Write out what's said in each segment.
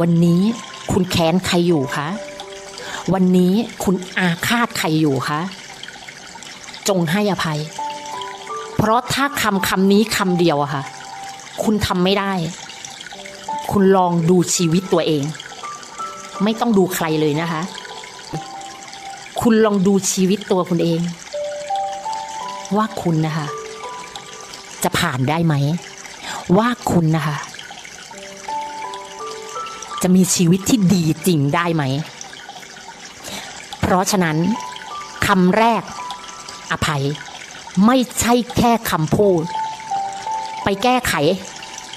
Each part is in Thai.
วันนี้คุณแค้นใครอยู่คะ วันนี้คุณอาฆาตใครอยู่คะ จงให้อภัย เพราะถ้าคำคำนี้คำเดียวอะค่ะ คุณทำไม่ได้ คุณลองดูชีวิตตัวเอง ไม่ต้องดูใครเลยนะคะ คุณลองดูชีวิตตัวคุณเอง ว่าคุณนะคะ จะผ่านได้ไหม ว่าคุณนะคะ จะมีชีวิตที่ดีจริงได้ไหม เพราะฉะนั้นคำแรกอภัย ไม่ใช่แค่คำพูด ไปแก้ไข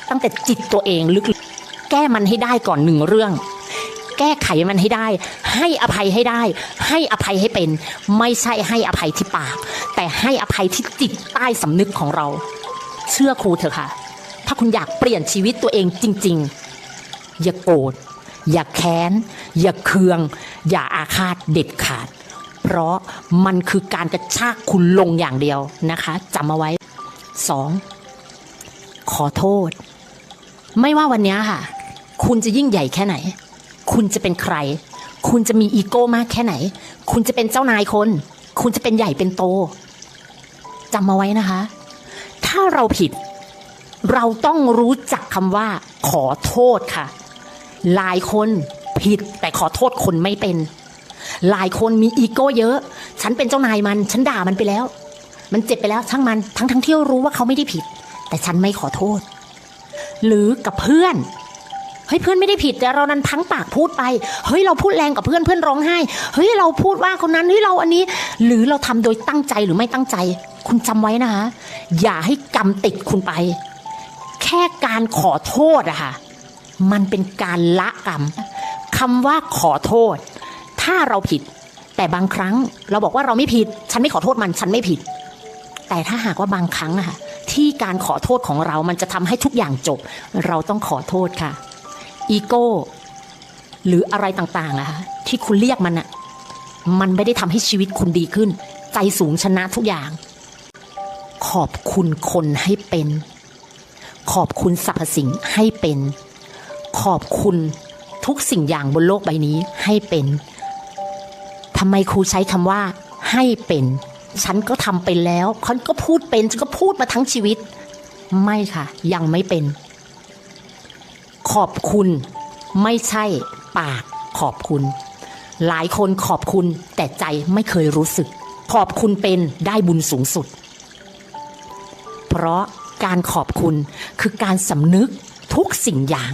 ตั้งแต่จิตตัวเองลึกๆแก้มันให้ได้ก่อนหนึ่งเรื่อง แก้ไขมันให้ได้ ให้อภัยให้ได้ ให้อภัยให้เป็น ไม่ใช่ให้อภัยที่ปาก แต่ให้อภัยที่จิตใต้สำนึกของเรา เชื่อครูเถอะค่ะ ถ้าคุณอยากเปลี่ยนชีวิตตัวเองจริง ๆ อย่าโกรธอย่าแค้น อย่าเคือง อย่าอาฆาตเด็ดขาด เพราะมันคือการกระชากคุณลงอย่างเดียวนะคะจำเอาไว้สองขอโทษ ไม่ว่าวันนี้ค่ะ คุณจะยิ่งใหญ่แค่ไหน คุณจะเป็นใคร คุณจะมีอีโก้มากแค่ไหน คุณจะเป็นเจ้านายคน คุณจะเป็นใหญ่เป็นโตจำมาไว้นะคะ ถ้าเราผิด เราต้องรู้จักคำว่า ขอโทษค่ะ หลายคนผิดแต่ขอโทษคนไม่เป็น หลายคนมีอีโก้เยอะ ฉันเป็นเจ้านายมัน ฉันด่ามันไปแล้ว มันเจ็บไปแล้วช่างมันทั้งทั้งที่รู้ว่าเขาไม่ได้ผิด แต่ฉันไม่ขอโทษ หรือกับเพื่อนเฮ้ยเพื่อนไม่ได้ผิดแต่เรานั้นพังปากพูดไปเฮ้ยเราพูดแรงกับเพื่อนเพื่อนร้องไห้เฮ้ยเราพูดว่าคนนั้นเฮ้ยเราอันนี้ หรือเราทำโดยตั้งใจหรือไม่ตั้งใจ คุณจำไว้นะคะอย่าให้กรรมติดคุณไป แค่การขอโทษอะค่ะ มันเป็นการละกรรมคำว่าขอโทษ ถ้าเราผิด แต่บางครั้งเราบอกว่าเราไม่ผิด ฉันไม่ขอโทษมัน ฉันไม่ผิด แต่ถ้าหากว่าบางครั้งอะค่ะที่การขอโทษของเรา มันจะทำให้ทุกอย่างจบ เราต้องขอโทษค่ะ อีโก้ หรืออะไรต่างๆอะค่ะที่คุณเรียกมันอะมันไม่ได้ทำให้ชีวิตคุณดีขึ้น ใจสูงชนะทุกอย่าง ขอบคุณคนให้เป็น ขอบคุณสรรพสิ่งให้เป็น ขอบคุณทุกสิ่งอย่างบนโลกใบนี้ให้เป็นทำไมครูใช้คำว่าให้เป็น ฉันก็ทำเป็นแล้วฉันก็พูดเป็นฉันก็พูดมาทั้งชีวิต ไม่ค่ะ ยังไม่เป็น ขอบคุณไม่ใช่ปากขอบคุณ หลายคนขอบคุณแต่ใจไม่เคยรู้สึก ขอบคุณเป็นได้บุญสูงสุด เพราะการขอบคุณคือการสำนึกทุกสิ่งอย่าง